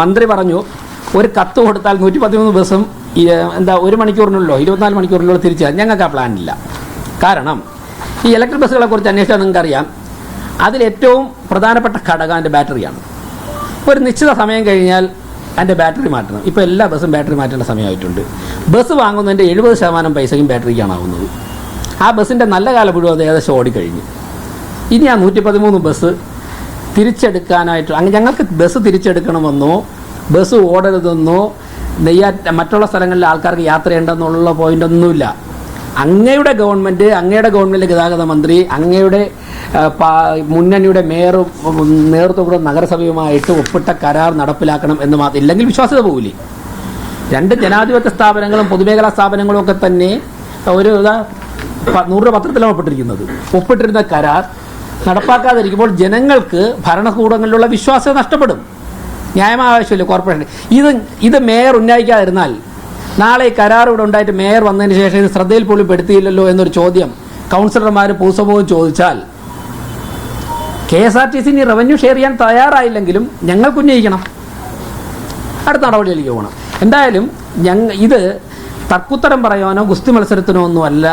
മന്ത്രി പറഞ്ഞു ഒരു കത്ത് കൊടുത്താൽ നൂറ്റി പതിമൂന്ന് ബസ്സും എന്താ ഒരു മണിക്കൂറിനുള്ളോ ഇരുപത്തിനാല് മണിക്കൂറിനുള്ളോ തിരിച്ചു? തരാം. ഞങ്ങൾക്ക് ആ പ്ലാൻ ഇല്ല. കാരണം ഈ ഇലക്ട്രിക് ബസ്സുകളെ കുറിച്ച് അന്വേഷിച്ചാൽ നിങ്ങൾക്കറിയാം അതിലേറ്റവും പ്രധാനപ്പെട്ട ഘടകം അതിന്റെ ബാറ്ററിയാണ് ഒരു നിശ്ചിത സമയം കഴിഞ്ഞാൽ അതിന്റെ ബാറ്ററി മാറ്റണം. ഇപ്പോൾ എല്ലാ ബസ്സും ബാറ്ററി മാറ്റേണ്ട സമയമായിട്ടുണ്ട്. ബസ് വാങ്ങുന്നതിന്റെ എഴുപത് ശതമാനം പൈസയും ബാറ്ററിക്കാണ് ആവുന്നത്. ആ ബസ്സിന്റെ നല്ല കാലം മുഴുവൻ അത് ഏകദേശം ഓടിക്കഴിഞ്ഞു. ഇനി ആ നൂറ്റി പതിമൂന്ന് ബസ് തിരിച്ചെടുക്കാനായിട്ട് അങ്ങനെ ഞങ്ങൾക്ക് ബസ് തിരിച്ചെടുക്കണമെന്നോ ബസ് ഓടരുതെന്നോ നെയ്യാ മറ്റുള്ള സ്ഥലങ്ങളിൽ ആൾക്കാർക്ക് യാത്ര ചെയ്യേണ്ടെന്നുള്ള പോയിന്റ് ഒന്നുമില്ല. അങ്ങയുടെ ഗവൺമെന്റ് അങ്ങയുടെ ഗവൺമെന്റ് ഗതാഗത മന്ത്രി അങ്ങയുടെ മുന്നണിയുടെ മേയറും നേതൃത്വം നഗരസഭയുമായിട്ട് ഒപ്പിട്ട കരാർ നടപ്പിലാക്കണം എന്ന് മാത്രം ഇല്ലെങ്കിൽ വിശ്വാസ്യത പോകില്ലേ രണ്ട് ജനാധിപത്യ സ്ഥാപനങ്ങളും പൊതുമേഖലാ സ്ഥാപനങ്ങളും ഒക്കെ തന്നെ ഒരു നൂറ് പത്രത്തിലാണ് ഒപ്പിട്ടിരിക്കുന്നത്. ഒപ്പിട്ടിരുന്ന കരാർ നടപ്പാക്കാതിരിക്കുമ്പോൾ ജനങ്ങൾക്ക് ഭരണകൂടങ്ങളിലുള്ള വിശ്വാസം നഷ്ടപ്പെടും. ന്യായമായ ആവശ്യമില്ല കോർപ്പറേഷൻ ഇത് ഇത് മേയർ ഉന്നയിക്കാതിരുന്നാൽ നാളെ ഈ കരാർ ഇവിടെ ഉണ്ടായിട്ട് മേയർ വന്നതിന് ശേഷം ഇത് ശ്രദ്ധയിൽ പോലും പെടുത്തിയില്ലല്ലോ എന്നൊരു ചോദ്യം കൗൺസിലർമാർ പൂസവും ചോദിച്ചാൽ K S R T C revenue share ചെയ്യാൻ തയ്യാറായില്ലെങ്കിലും ഞങ്ങൾക്ക് ഉന്നയിക്കണം. അടുത്ത നടപടിയിലേക്ക് പോകണം. എന്തായാലും ഞങ്ങൾ ഇത് തർക്കുത്തരം പറയാനോ ഗുസ്തി മത്സരത്തിനോ ഒന്നുമല്ല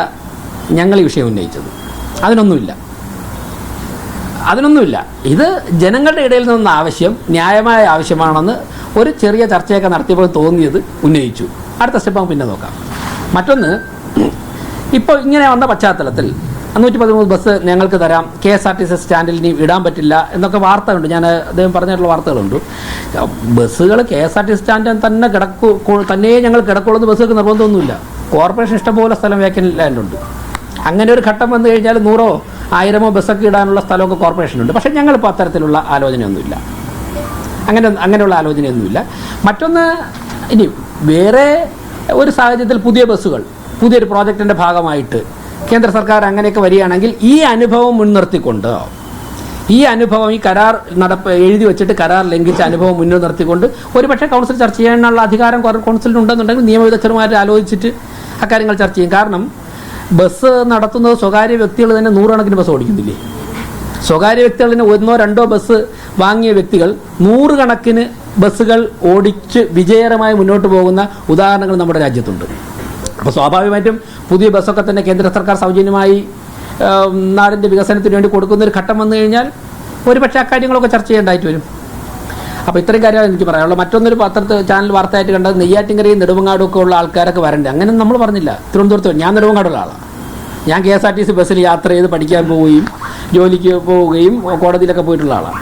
ഞങ്ങൾ ഈ വിഷയം ഉന്നയിച്ചത്. അതിനൊന്നുമില്ല. അതിനൊന്നുമില്ല. ഇത് ജനങ്ങളുടെ ഇടയിൽ നിന്ന ആവശ്യം ന്യായമായ ആവശ്യമാണെന്ന് ഒരു ചെറിയ ചർച്ചയൊക്കെ നടത്തിയപ്പോൾ തോന്നിയത് ഉന്നയിച്ചു. അടുത്ത സ്റ്റെപ്പ് നമുക്ക് പിന്നെ നോക്കാം. മറ്റൊന്ന് ഇപ്പോൾ ഇങ്ങനെ വന്ന പശ്ചാത്തലത്തിൽ നൂറ്റി പതിമൂന്ന് ബസ് ഞങ്ങൾക്ക് തരാം K S R T C സ്റ്റാൻഡിൽ ഇനി ഇടാൻ പറ്റില്ല എന്നൊക്കെ വാർത്തയുണ്ട്. ഞാൻ അദ്ദേഹം പറഞ്ഞിട്ടുള്ള വാർത്തകളുണ്ട്. ബസ്സുകൾ K S R T C സ്റ്റാൻഡിൽ തന്നെ കിടക്കൂ തന്നെ ഞങ്ങൾ കിടക്കുള്ളത് ബസ്സുകൾക്ക് നിർബന്ധമൊന്നുമില്ല. കോർപ്പറേഷൻ ഇഷ്ടംപോലെ സ്ഥലം വേക്കൻ ലാൻഡുണ്ട് അങ്ങനെ ഒരു ഘട്ടം വന്നു കഴിഞ്ഞാൽ നൂറോ ആയിരമോ ബസ്സൊക്കെ ഇടാനുള്ള സ്ഥലമൊക്കെ കോർപ്പറേഷനുണ്ട്. പക്ഷേ ഞങ്ങളിപ്പോൾ അത്തരത്തിലുള്ള ആലോചനയൊന്നുമില്ല. അങ്ങനെ അങ്ങനെയുള്ള ആലോചനയൊന്നുമില്ല. മറ്റൊന്ന് ഇനി വേറെ ഒരു സാഹചര്യത്തിൽ പുതിയ ബസ്സുകൾ പുതിയൊരു പ്രോജക്റ്റിന്റെ ഭാഗമായിട്ട് കേന്ദ്ര സർക്കാർ അങ്ങനെയൊക്കെ വരികയാണെങ്കിൽ ഈ അനുഭവം മുൻനിർത്തിക്കൊണ്ട് ഈ അനുഭവം ഈ കരാർ നടപ്പ് എഴുതി വെച്ചിട്ട് കരാർ ലംഘിച്ച അനുഭവം മുന്നിൽ നിർത്തിക്കൊണ്ട് ഒരുപക്ഷെ കൗൺസിൽ ചർച്ച ചെയ്യാനുള്ള അധികാരം കൗൺസിലിനുണ്ടെന്നുണ്ടെങ്കിൽ നിയമവിദഗ്ധരുമായിട്ട് ആലോചിച്ചിട്ട് അക്കാര്യങ്ങൾ ചർച്ച ചെയ്യും. കാരണം ബസ് നടത്തുന്നത് സ്വകാര്യ വ്യക്തികൾ തന്നെ നൂറുകണക്കിന് ബസ് ഓടിക്കുന്നില്ലേ? സ്വകാര്യ വ്യക്തികളിന് ഒന്നോ രണ്ടോ ബസ് വാങ്ങിയ വ്യക്തികൾ നൂറുകണക്കിന് ബസ്സുകൾ ഓടിച്ച് വിജയകരമായി മുന്നോട്ട് പോകുന്ന ഉദാഹരണങ്ങൾ നമ്മുടെ രാജ്യത്തുണ്ട്. അപ്പോൾ സ്വാഭാവികമായിട്ടും പുതിയ ബസ്സൊക്കെ തന്നെ കേന്ദ്ര സർക്കാർ സൗജന്യമായി നാടിന്റെ വികസനത്തിന് വേണ്ടി കൊടുക്കുന്ന ഒരു ഘട്ടം വന്നു കഴിഞ്ഞാൽ ഒരുപക്ഷെ അക്കാര്യങ്ങളൊക്കെ ചർച്ച ചെയ്യേണ്ടതായിട്ട് വരും. അപ്പോൾ ഇത്രയും കാര്യമാണ് എനിക്ക് പറയാനുള്ളത്. മറ്റൊന്നൊരു പത്രത്തിൽ ചാനൽ വാർത്തയായിട്ട് കണ്ടത് നെയ്യാറ്റിങ്കരയും നെടുമങ്ങാടും ഒക്കെ ഉള്ള ആൾക്കാരൊക്കെ വരണ്ടേ. അങ്ങനെ നമ്മൾ പറഞ്ഞില്ല. തിരുവനന്തപുരത്ത് ഞാൻ നെടുമങ്ങാടുള്ള ആളാണ്. ഞാൻ K S R T C ബസ്സിൽ യാത്ര ചെയ്ത് പഠിക്കാൻ പോവുകയും ജോലിക്ക് പോവുകയും കോടതിയിലൊക്കെ പോയിട്ടുള്ള ആളാണ്.